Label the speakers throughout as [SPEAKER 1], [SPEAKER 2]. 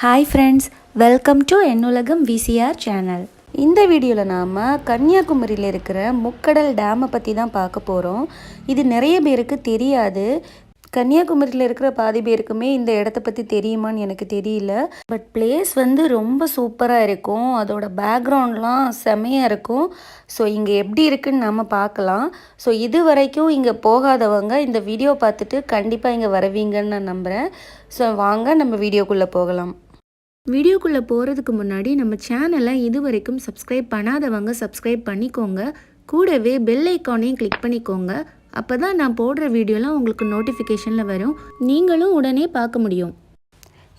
[SPEAKER 1] Hi friends welcome to என்னுலகம் VCR channel இந்த வீடியோவில் நாம் கன்னியாகுமரியில் இருக்கிற முக்கடல் டேமை பற்றி தான் பார்க்க போகிறோம் இது நிறைய பேருக்கு தெரியாது. கன்னியாகுமரியில் இருக்கிற பாதி பேருக்குமே இந்த இடத்த பற்றி தெரியுமான்னு எனக்கு தெரியல. பட் பிளேஸ் வந்து ரொம்ப சூப்பராக இருக்கும். அதோட பேக்ரவுண்ட்லாம் செமையாக இருக்கும். ஸோ இங்கே எப்படி இருக்குன்னு நம்ம பார்க்கலாம். ஸோ இது வரைக்கும் இங்கே போகாதவங்க இந்த வீடியோ பார்த்துட்டு கண்டிப்பாக இங்கே வருவீங்கன்னு நான் நம்புகிறேன் ஸோ வாங்க நம்ம வீடியோக்குள்ளே போகலாம். வீடியோக்குள்ளே போகிறதுக்கு முன்னாடி நம்ம சேனலை இது வரைக்கும் சப்ஸ்கிரைப் பண்ணாதவங்க சப்ஸ்கிரைப் பண்ணிக்கோங்க. கூடவே பெல் ஐக்கானையும் கிளிக் பண்ணிக்கோங்க. அப்போ தான் நான் போடுற வீடியோலாம் உங்களுக்கு நோட்டிஃபிகேஷனில் வரும். நீங்களும் உடனே பார்க்க முடியும்.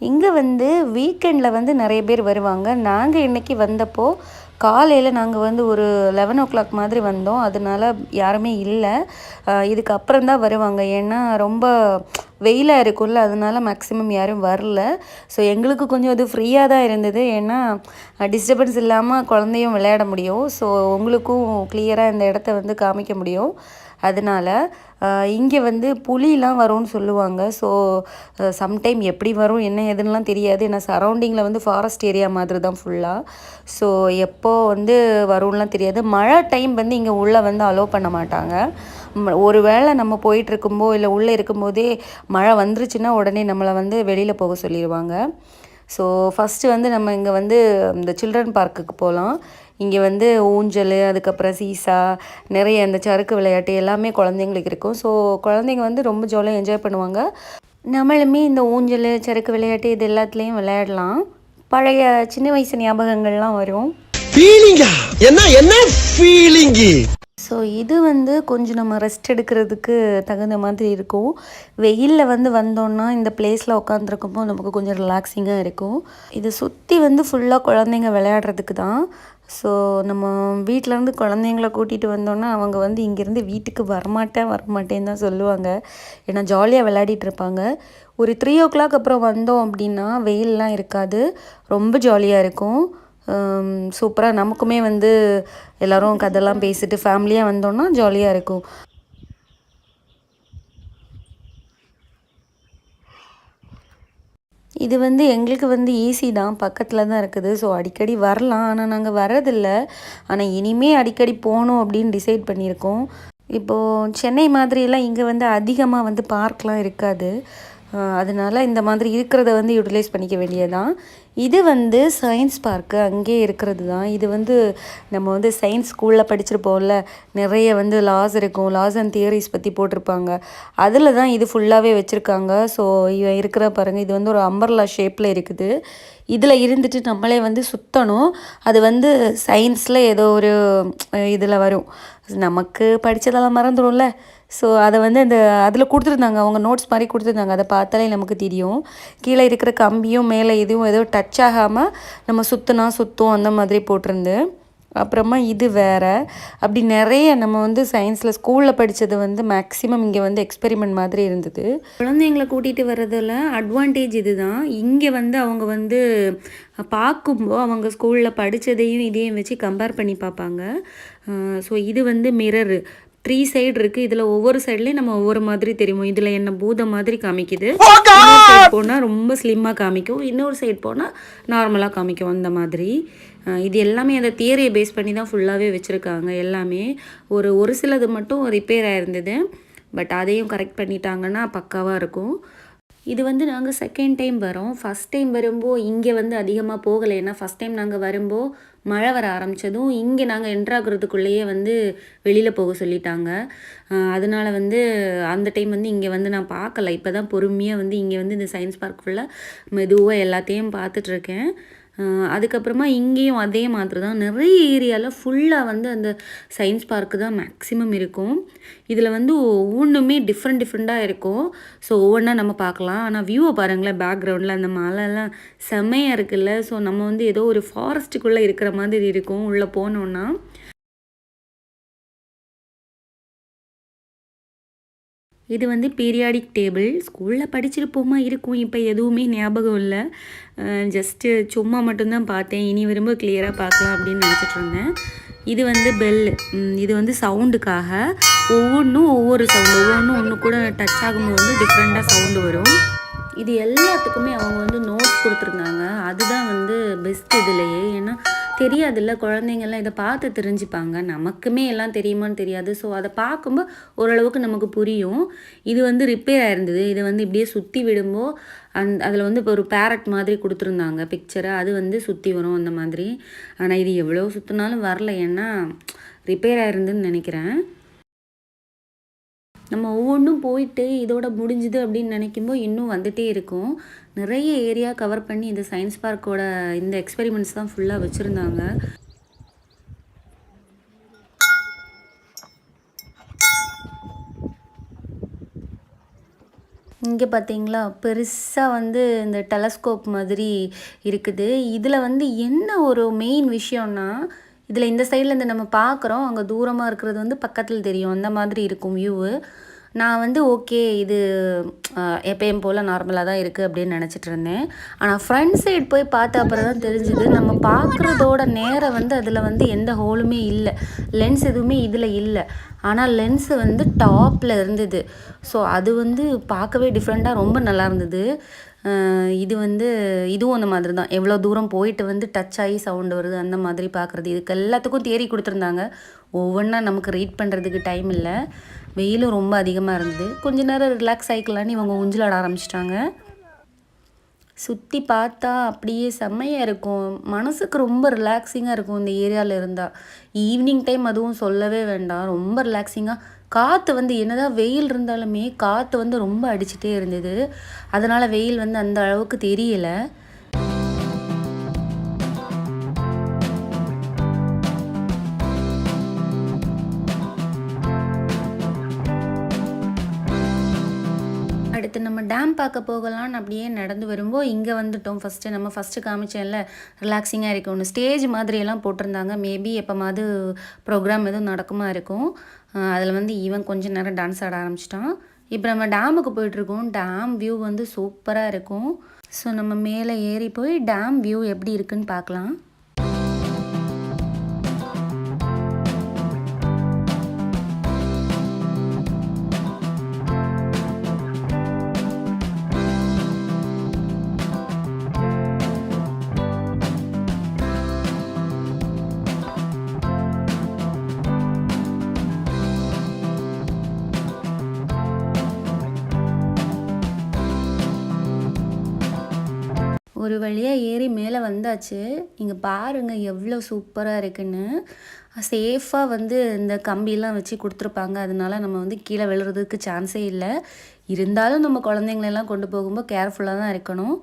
[SPEAKER 1] இங்கே வந்து வீக்கெண்டில் வந்து நிறைய பேர் வருவாங்க. நாங்கள் இன்றைக்கி வந்தப்போ காலையில் நாங்கள் வந்து ஒரு லெவன் ஓ கிளாக் மாதிரி வந்தோம். அதனால யாருமே இல்லை. இதுக்கப்புறம் தான் வருவாங்க. ஏன்னா ரொம்ப வெயிலாக இருக்கும்ல. அதனால மேக்ஸிமம் யாரும் வரல. ஸோ எங்களுக்கு கொஞ்சம் அது ஃப்ரீயாக தான் இருந்தது. ஏன்னா டிஸ்டர்பன்ஸ் இல்லாமல் குழந்தையும் விளையாட முடியும். ஸோ உங்களுக்கும் கிளியராக இந்த இடத்த வந்து காமிக்க முடியும். அதனால் இங்கே வந்து புலிலாம் வரும்னு சொல்லுவாங்க. ஸோ சம்டைம் எப்படி வரும் என்ன ஏதுன்னுலாம் தெரியாது. ஏன்னா சரௌண்டிங்கில் வந்து ஃபாரஸ்ட் ஏரியா மாதிரி தான் ஃபுல்லாக ஸோ எப்போ வந்து வரும்லாம் தெரியாது. மழை டைம் வந்து இங்கே உள்ளே வந்து அலோவ் பண்ண மாட்டாங்க. ஒரு வேளை நம்ம போயிட்டுருக்கும்போ இல்லை உள்ளே இருக்கும்போதே மழை வந்துருச்சுன்னா உடனே நம்மளை வந்து வெளியில் போக சொல்லிடுவாங்க ஸோ ஃபஸ்ட்டு வந்து நம்ம இங்கே வந்து இந்த சில்ட்ரன் பார்க்குக்கு போகலாம் இங்கே வந்து ஊஞ்சல் அதுக்கப்புறம் சீசா நிறைய இந்த சறுக்கு விளையாட்டு எல்லாமே குழந்தைங்களுக்கு இருக்கும். ஸோ குழந்தைங்க வந்து ரொம்ப ஜாலியாக என்ஜாய் பண்ணுவாங்க. நம்மளுமே இந்த ஊஞ்சல் சறுக்கு விளையாட்டு இது எல்லாத்துலேயும் விளையாடலாம். பழைய சின்ன வயசு ஞாபகங்கள்லாம் வரும்.
[SPEAKER 2] என்ன என்ன ஃபீலிங்கு
[SPEAKER 1] ஸோ இது வந்து கொஞ்சம் நம்ம ரெஸ்ட் எடுக்கிறதுக்கு தகுந்த மாதிரி இருக்கும். வெயிலில் வந்து வந்தோன்னா இந்த பிளேஸில் உட்காந்துருக்கும்போ நமக்கு கொஞ்சம் ரிலாக்ஸிங்காக இருக்கும். இது சுற்றி வந்து ஃபுல்லாக குழந்தைங்க விளையாடுறதுக்கு தான். ஸோ நம்ம வீட்டிலேருந்து குழந்தைங்கள கூட்டிகிட்டு வந்தோன்னா அவங்க வந்து இங்கேருந்து வீட்டுக்கு வரமாட்டேன் வரமாட்டேன்னு தான் சொல்லுவாங்க. ஏன்னா ஜாலியாக விளையாடிட்டு இருப்பாங்க. ஒரு த்ரீ ஓ கிளாக் அப்புறம் வந்தோம் அப்படின்னா வெயிலெலாம் இருக்காது. ரொம்ப ஜாலியாக இருக்கும். சூப்பராக நமக்குமே வந்து எல்லாரும் கதெல்லாம் பேசிட்டு ஃபேமிலியாக வந்தோன்னா ஜாலியாக இருக்கும். இது வந்து எங்களுக்கு வந்து ஈஸி தான். பக்கத்தில் தான் இருக்குது. ஸோ அடிக்கடி வரலாம். ஆனால் நாங்கள் வரதில்லை ஆனால் இனிமே அடிக்கடி போகணும் அப்படின்னு டிசைட் பண்ணியிருக்கோம். இப்போது சென்னை மாதிரியெல்லாம் இங்கே வந்து அதிகமாக வந்து பார்க்லாம் இருக்காது. அதனால இந்த மாதிரி இருக்கிறத வந்து யூட்டிலைஸ் பண்ணிக்க வேண்டியதான் இது வந்து சயின்ஸ் பார்க்கு அங்கேயே இருக்கிறது தான் இது வந்து நம்ம வந்து சயின்ஸ் ஸ்கூலில் படிச்சிருப்போம்ல நிறைய வந்து லாஸ் இருக்கும். லாஸ் அண்ட் தியரிஸ் பற்றி போட்டிருப்பாங்க. அதில் தான் இது ஃபுல்லாகவே வச்சுருக்காங்க. ஸோ இவன் இருக்கிற பாருங்கள் இது வந்து ஒரு அம்பர்லா ஷேப்பில் இருக்குது. இதில் இருந்துட்டு நம்மளே வந்து சுற்றணும் அது வந்து சயின்ஸில் ஏதோ ஒரு இதில் வரும். நமக்கு படித்ததெல்லாம் மறந்துடும்ல. ஸோ அதை வந்து அந்த அதில் கொடுத்துருந்தாங்க. அவங்க நோட்ஸ் மாதிரி கொடுத்துருந்தாங்க. அதை பார்த்தாலே நமக்கு தெரியும். கீழே இருக்கிற கம்பியும் மேலே இதுவும் ஏதோ டச் ஆகாமல் நம்ம சுற்றினா சுற்றும் அந்த மாதிரி போட்டிருந்து. அப்புறமா இது வேற. அப்படி நிறைய நம்ம வந்து சயின்ஸில் ஸ்கூலில் படித்தது வந்து மேக்ஸிமம் இங்கே வந்து எக்ஸ்பெரிமெண்ட் மாதிரி இருந்தது. குழந்தைங்களை கூட்டிகிட்டு வர்றதில் அட்வான்டேஜ் இதுதான். இங்கே வந்து அவங்க வந்து பார்க்கும்போது அவங்க ஸ்கூலில் படித்ததையும் இதையும் வச்சு கம்பேர் பண்ணி பார்ப்பாங்க. ஸோ இது வந்து மிரரு த்ரீ சைடு இருக்குது இதில் ஒவ்வொரு சைட்லேயும் நம்ம ஒவ்வொரு மாதிரி தெரியும்? இதில் என்ன பூதம் மாதிரி காமிக்குது. இன்னொரு சைடு போனால் ரொம்ப ஸ்லிம்மாக காமிக்கும். இன்னொரு சைடு போனால் நார்மலாக காமிக்கும் அந்த மாதிரி. இது எல்லாமே அந்த தியரியை பேஸ் பண்ணி தான் ஃபுல்லாகவே வச்சுருக்காங்க எல்லாமே. ஒரு ஒரு சிலது மட்டும் ரிப்பேர் ஆயிருந்தது. பட் அதையும் கரெக்ட் பண்ணிட்டாங்கன்னா பக்காவாக இருக்கும். இது வந்து நாங்கள் செகண்ட் டைம் வரோம். ஃபஸ்ட் டைம் வரும்போது இங்கே வந்து அதிகமாக போகலை. ஏன்னா ஃபஸ்ட் டைம் நாங்கள் வரும்போது மழை வர ஆரம்பித்ததும் இங்கே நாங்கள் என்ட்ராகிறதுக்குள்ளேயே வந்து வெளியில் போக சொல்லிட்டாங்க. அதனால் அதனால வந்து அந்த டைம் வந்து இங்கே வந்து நான் பார்க்கல. இப்போ தான் பொறுமையாக வந்து இங்கே வந்து இந்த சயின்ஸ் பார்க் ஃபுல்லாக மெதுவாக எல்லாத்தையும் பார்த்துட்ருக்கேன் அதுக்கப்புறமா இங்கேயும் அதே மாதிரி தான். நிறைய ஏரியாவில் ஃபுல்லாக வந்து அந்த சயின்ஸ் பார்க்கு தான் மேக்ஸிமம் இருக்கும். இதில் வந்து ஒவ்வொன்றுமே டிஃப்ரெண்ட் டிஃப்ரெண்ட்டாக இருக்கும். ஸோ ஒவ்வொன்றா நம்ம பார்க்கலாம். ஆனால் வியூவை பாருங்களேன் பேக்ரவுண்டில் அந்த மலைலாம் செம்மையாக இருக்குல்ல. ஸோ நம்ம வந்து ஏதோ ஒரு ஃபாரஸ்ட்டுக்குள்ளே இருக்கிற மாதிரி இருக்கும் உள்ளே போனோன்னா இது வந்து பீரியாடிக் டேபிள் ஸ்கூலில் படிச்சிருப்போமா இருக்கும். இப்போ எதுவுமே ஞாபகம் இல்லை. ஜஸ்ட்டு சும்மா மட்டும்தான் பார்த்தேன். இனி விரும்ப கிளியராக பார்க்கலாம் அப்படின்னு நினச்சிட்டு இருந்தேன். இது வந்து பெல் இது வந்து சவுண்டுக்காக ஒவ்வொன்றும் ஒவ்வொரு சவுண்டு ஒவ்வொன்றும் ஒன்று கூட டச் ஆகும்போது வந்து டிஃப்ரெண்ட்டாக சவுண்டு வரும். இது எல்லாத்துக்குமே அவங்க வந்து நோட்ஸ் கொடுத்துருந்தாங்க. அதுதான் வந்து பெஸ்ட் இதுலையே. ஏன்னா தெரியாதுல்ல குழந்தைங்கள்லாம் இதை பார்த்து தெரிஞ்சுப்பாங்க. நமக்குமே எல்லாம் தெரியுமான்னு தெரியாது. ஸோ அதை பார்க்கும்போது ஓரளவுக்கு நமக்கு புரியும். இது வந்து ரிப்பேர் ஆயிருந்தது. இதை வந்து இப்படியே சுற்றி விடும்போது அந் அதில் வந்து இப்போ ஒரு பேரட் மாதிரி கொடுத்துருந்தாங்க பிக்சரை அது வந்து சுற்றி வரும் அந்த மாதிரி. ஆனால் இது எவ்வளோ சுற்றினாலும் வரல. ஏன்னா ரிப்பேர் ஆயிருந்துன்னு நினைக்கிறேன். நம்ம ஒவ்வொன்றும் போயிட்டு இதோட முடிஞ்சுது அப்படின்னு நினைக்கும்போது இன்னும் வந்துட்டே இருக்கும். நிறைய ஏரியா கவர் பண்ணி இந்த சயின்ஸ் பார்க்கோட இந்த எக்ஸ்பெரிமெண்ட்ஸ் தான் ஃபுல்லாக வச்சுருந்தாங்க. இங்கே பார்த்தீங்களா பெருசாக வந்து இந்த டெலஸ்கோப் மாதிரி இருக்குது. இதில் வந்து என்ன ஒரு மெயின் விஷயம்னா இதில் இந்த சைடில் இருந்து நம்ம பார்க்குறோம் அங்கே தூரமாக இருக்கிறது வந்து பக்கத்தில் தெரியும். அந்த மாதிரி இருக்கும் வியூவு நான் வந்து ஓகே இது எப்பயும் போல் நார்மலாக தான் இருக்குது அப்படின்னு நினச்சிட்டு இருந்தேன். ஆனால் ஃப்ரண்ட் சைடு போய் பார்த்த அப்புறம் தான் தெரிஞ்சுது நம்ம பார்க்குறதோட நேரம் வந்து அதில் வந்து எந்த ஹோலுமே இல்லை. லென்ஸ் எதுவுமே இதில் இல்லை. ஆனால் லென்ஸு வந்து டாப்பில் இருந்தது. ஸோ அது வந்து பார்க்கவே டிஃப்ரெண்ட்டாக ரொம்ப நல்லா இருந்தது. இது வந்து இதுவும் அந்த மாதிரி தான். எவ்வளோ தூரம் போயிட்டு வந்து டச் ஆகி சவுண்டு வருது அந்த மாதிரி பார்க்குறது. இதுக்கு எல்லாத்துக்கும் தேரி கொடுத்துருந்தாங்க. ஒவ்வொன்றா நமக்கு ரீட் பண்ணுறதுக்கு டைம் இல்லை. வெயிலும் ரொம்ப அதிகமாக இருந்தது. கொஞ்ச நேரம் ரிலாக்ஸ் ஆகிக்கலான்னு இவங்க ஊஞ்சலாட ஆரம்பிச்சிட்டாங்க. சுற்றி பார்த்தா அப்படியே செம்மையாக இருக்கும். மனசுக்கு ரொம்ப ரிலாக்ஸிங்காக இருக்கும் இந்த ஏரியாவில் இருந்தால் ஈவினிங் டைம் அதுவும் சொல்லவே வேண்டாம். ரொம்ப ரிலாக்ஸிங்காக காற்று வந்து என்னதான் வெயில் இருந்தாலுமே காற்று வந்து ரொம்ப அடிச்சுட்டே இருந்தது. அதனால் வெயில் வந்து அந்த அளவுக்கு தெரியலை. அடுத்து நம்ம டேம் பார்க்க போகலான்னு அப்படியே நடந்து வரும்போது இங்கே வந்துட்டோம். ஃபஸ்ட்டு நம்ம ஃபஸ்ட்டு காமிச்சேன்ல ரிலாக்ஸிங்காக இருக்கும் ஒன்று ஸ்டேஜ் மாதிரியெல்லாம் போட்டிருந்தாங்க. மேபி எப்போமாவது ப்ரோக்ராம் எதுவும் நடக்குமா இருக்கும். அதில் வந்து ஈவன் கொஞ்ச நேரம் டான்ஸ் ஆட ஆரம்பிச்சிட்டான். இப்போ நம்ம டேமுக்கு போயிட்டுருக்கோம். டேம் வியூ வந்து சூப்பராக இருக்கும். ஸோ நம்ம மேலே ஏறி போய் டேம் வியூ எப்படி இருக்குன்னு பார்க்கலாம். ஒரு வழியாக ஏறி மேலே வந்தாச்சு. இங்கே பாருங்கள் எவ்வளோ சூப்பராக இருக்குன்னு. சேஃபாக வந்து இந்த கம்பியெல்லாம் வச்சு கொடுத்துருப்பாங்க. அதனால நம்ம வந்து கீழே விழுறதுக்கு சான்ஸே இல்லை. இருந்தாலும் நம்ம குழந்தைங்களெல்லாம் கொண்டு போகும்போது கேர்ஃபுல்லாக தான் இருக்கணும்.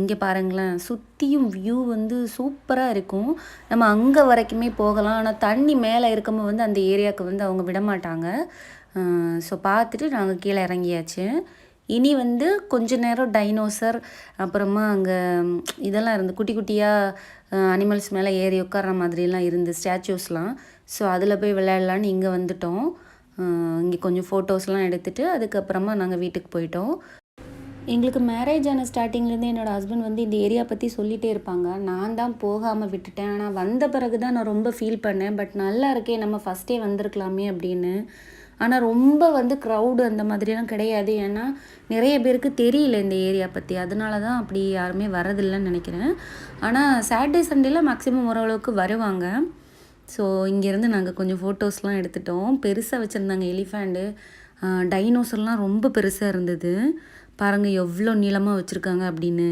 [SPEAKER 1] இங்கே பாருங்களேன். சுற்றியும் வியூ வந்து சூப்பராக இருக்கும். நம்ம அங்கே வரைக்குமே போகலாம். ஆனால் தண்ணி மேலே இருக்கும்போது வந்து அந்த ஏரியாவுக்கு வந்து அவங்க விட மாட்டாங்க ஸோ பார்த்துட்டு நாங்கள் கீழே இறங்கியாச்சு. இனி வந்து கொஞ்ச நேரம் டைனோசர் அப்புறமா அங்கே இதெல்லாம் இருந்து குட்டி குட்டியாக அனிமல்ஸ் மேலே ஏறி உட்கார்ற மாதிரிலாம் இருந்து ஸ்டாச்சூஸ்லாம் ஸோ அதில் போய் விளையாடலான்னு இங்கே வந்துட்டோம். இங்கே கொஞ்சம் ஃபோட்டோஸ்லாம் எடுத்துகிட்டு அதுக்கப்புறமா நாங்கள் வீட்டுக்கு போயிட்டோம். எங்களுக்கு மேரேஜ் ஆன ஸ்டார்டிங்லேருந்து என்னோடய ஹஸ்பண்ட் வந்து இந்த ஏரியா பற்றி சொல்லிகிட்டே இருப்பாங்க. நான் தான் போகாமல் விட்டுட்டேன். ஆனால் வந்த பிறகு தான் நான் ரொம்ப ஃபீல் பண்ணேன். பட் நல்லா இருக்கே நம்ம ஃபஸ்ட்டே வந்திருக்கலாமே அப்படின்னு. ஆனால் ரொம்ப வந்து க்ரௌடு அந்த மாதிரிலாம் கிடையாது. ஏன்னா நிறைய பேருக்கு தெரியல இந்த ஏரியா பற்றி அதனால தான் அப்படி யாருமே வரதில்லைன்னு நினைக்கிறேன். ஆனால் சாட்டர்டே சண்டேல மேக்ஸிமம் ஓரளவுக்கு வருவாங்க. ஸோ இங்கேருந்து நாங்கள் கொஞ்சம் ஃபோட்டோஸ்லாம் எடுத்துட்டோம். பெருசாக வச்சுருந்தாங்க எலிஃபேண்டு டைனோசர்லாம் ரொம்ப பெருசாக இருந்தது. பாருங்கள் எவ்வளோ நீளமாக வச்சுருக்காங்க அப்படின்னு.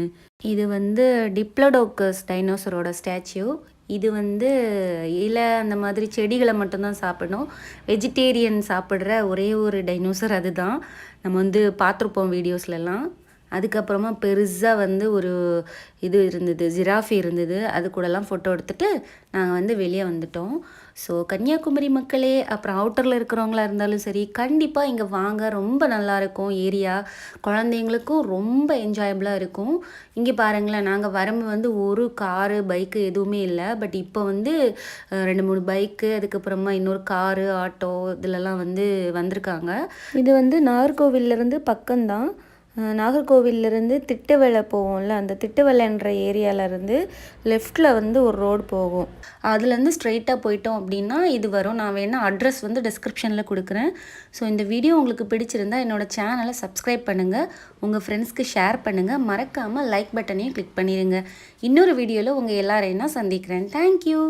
[SPEAKER 1] இது வந்து டிப்ளடோக்கஸ் டைனோசரோட ஸ்டாச்சு இது வந்து இலை அந்த மாதிரி செடிகளை மட்டும்தான் சாப்பிடணும். வெஜிடேரியன் சாப்பிட்ற ஒரே ஒரு டைனோசர் அதுதான். நம்ம வந்து பார்த்துருப்போம் வீடியோஸ்லலாம் அதுக்கப்புறமா பெருசாக வந்து ஒரு இது இருந்தது ஜிராஃபி இருந்தது. அது கூடலாம் ஃபோட்டோ எடுத்துட்டு நாங்கள் வந்து வெளியே வந்துட்டோம். ஸோ கன்னியாகுமரி மக்களே அப்புறம் அவுட்டரில் இருக்கிறவங்களா இருந்தாலும் சரி கண்டிப்பாக இங்கே வாங்க. ரொம்ப நல்லாயிருக்கும் ஏரியா. குழந்தைங்களுக்கும் ரொம்ப என்ஜாயபிளாக இருக்கும். இங்கே பாருங்களேன் நாங்கள் வரம்பு வந்து ஒரு காரு பைக்கு எதுவுமே இல்லை. பட் இப்போ வந்து ரெண்டு மூணு பைக்கு அதுக்கப்புறமா இன்னொரு காரு ஆட்டோ இதிலலாம் வந்து வந்திருக்காங்க. இது வந்து நாகர்கோவில்லேருந்து பக்கம்தான். நாகர்கோவிலிருந்து நாகர்கோவில்லேருந்து திட்டுவலை போவோம்ல அந்த திட்டுவலைன்ற ஏரியாவிலேருந்து லெஃப்டில் வந்து ஒரு ரோடு போகும். அதுலேருந்து ஸ்ட்ரைட்டாக போயிட்டோம் அப்படின்னா இது வரும். நான் வேணால் அட்ரஸ் வந்து டிஸ்கிரிப்ஷனில் கொடுக்குறேன். ஸோ இந்த வீடியோ உங்களுக்கு பிடிச்சிருந்தா என்னோடய சேனலை சப்ஸ்கிரைப் பண்ணுங்கள் உங்கள் ஃப்ரெண்ட்ஸ்க்கு ஷேர் பண்ணுங்கள் மறக்காமல் லைக் பட்டனையும் கிளிக் பண்ணிடுங்க இன்னொரு வீடியோவில் உங்கள் எல்லாரையும் நான் சந்திக்கிறேன். தேங்க்யூ